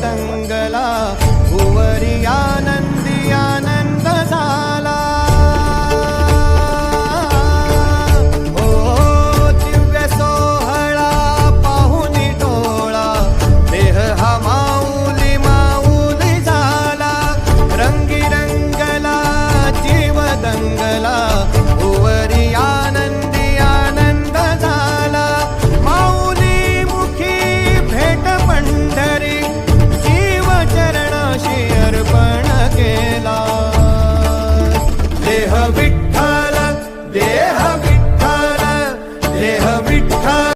दंगला देह विठ्ठल देह